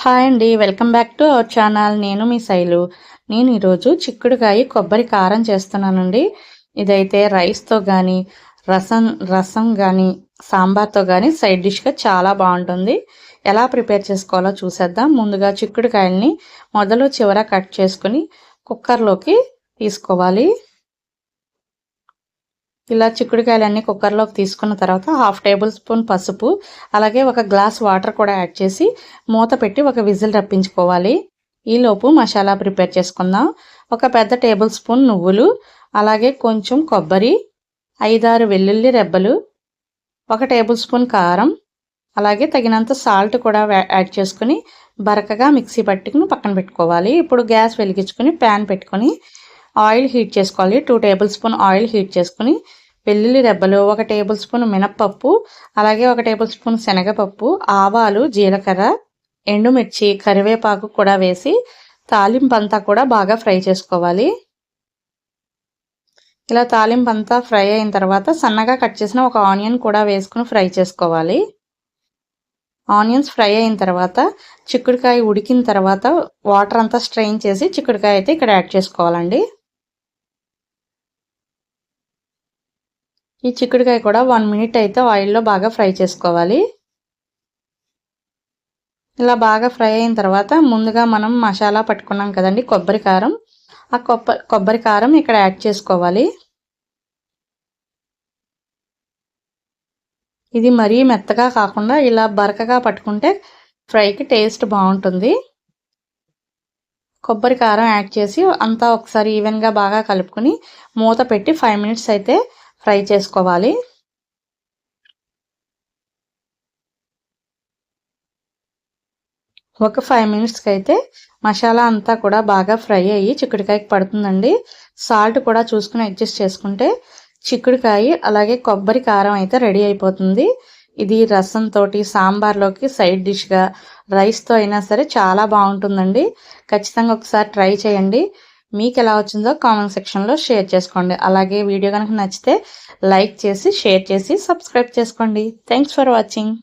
Hi అండి welcome back to our channel. నేను మీ శైలు. నేను ఈరోజు చిక్కుడుకాయ కొబ్బరి కారం చేస్తున్నానండి. ఇదైతే రైస్తో కానీ రసం రసం కానీ సాంబార్తో కానీ సైడ్ డిష్గా చాలా బాగుంటుంది. ఎలా ప్రిపేర్ చేసుకోవాలో చూసేద్దాం. ముందుగా చిక్కుడుకాయల్ని మొదలు చివర కట్ చేసుకుని కుక్కర్లోకి తీసుకోవాలి. ఇలా చిక్కుడుకాయలన్నీ కుక్కర్లోకి తీసుకున్న తర్వాత హాఫ్ టేబుల్ స్పూన్ పసుపు అలాగే ఒక గ్లాస్ వాటర్ కూడా యాడ్ చేసి మూత పెట్టి ఒక విజిల్ రప్పించుకోవాలి. ఈలోపు మసాలా ప్రిపేర్ చేసుకుందాం. ఒక పెద్ద టేబుల్ స్పూన్ నువ్వులు అలాగే కొంచెం కొబ్బరి ఐదారు వెల్లుల్లి రెబ్బలు ఒక టేబుల్ స్పూన్ కారం అలాగే తగినంత సాల్ట్ కూడా యాడ్ చేసుకుని బరకగా మిక్సీ పట్టుకుని పక్కన పెట్టుకోవాలి. ఇప్పుడు గ్యాస్ వెలిగించుకుని ప్యాన్ పెట్టుకొని ఆయిల్ హీట్ చేసుకోవాలి. Two tablespoon oil heat చేసుకుని వెల్లుల్లి రెబ్బలు ఒక టేబుల్ స్పూన్ మినప్పప్పు అలాగే ఒక టేబుల్ స్పూన్ శనగపప్పు ఆవాలు జీలకర్ర ఎండుమిర్చి కరివేపాకు కూడా వేసి తాలింపు అంతా కూడా బాగా ఫ్రై చేసుకోవాలి. ఇలా తాలింపు అంతా ఫ్రై అయిన తర్వాత సన్నగా కట్ చేసిన ఒక ఆనియన్ కూడా వేసుకుని ఫ్రై చేసుకోవాలి. ఆనియన్స్ ఫ్రై అయిన తర్వాత చిక్కుడుకాయ ఉడికిన తర్వాత వాటర్ అంతా స్ట్రెయిన్ చేసి చిక్కుడుకాయ అయితే ఇక్కడ యాడ్ చేసుకోవాలండి. ఈ చిక్కుడుకాయ కూడా వన్ మినిట్ అయితే ఆయిల్లో బాగా ఫ్రై చేసుకోవాలి. ఇలా బాగా ఫ్రై అయిన తర్వాత ముందుగా మనం మసాలా పట్టుకున్నాం కదండి కొబ్బరి కారం. ఆ కొబ్బరి కొబ్బరి కారం ఇక్కడ యాడ్ చేసుకోవాలి. ఇది మరీ మెత్తగా కాకుండా ఇలా బరకగా పట్టుకుంటే ఫ్రైకి టేస్ట్ బాగుంటుంది. కొబ్బరి కారం యాడ్ చేసి అంతా ఒకసారి ఈవెన్గా బాగా కలుపుకొని మూత పెట్టి ఫైవ్ మినిట్స్ అయితే ఫ్రై చేసుకోవాలి. ఒక ఫైవ్ మినిట్స్కి అయితే మసాలా అంతా కూడా బాగా ఫ్రై అయ్యి చిక్కుడుకాయకి పడుతుందండి. సాల్ట్ కూడా చూసుకుని అడ్జస్ట్ చేసుకుంటే చిక్కుడుకాయ అలాగే కొబ్బరి కారం అయితే రెడీ అయిపోతుంది. ఇది రసంతో సాంబార్లోకి సైడ్ డిష్గా రైస్తో అయినా సరే చాలా బాగుంటుందండి. ఖచ్చితంగా ఒకసారి ట్రై చేయండి. మీకు ఎలా వచ్చిందో కామెంట్ సెక్షన్లో షేర్ చేసుకోండి. అలాగే వీడియో కనుక నచ్చితే లైక్ చేసి షేర్ చేసి సబ్స్క్రైబ్ చేసుకోండి. Thanks for watching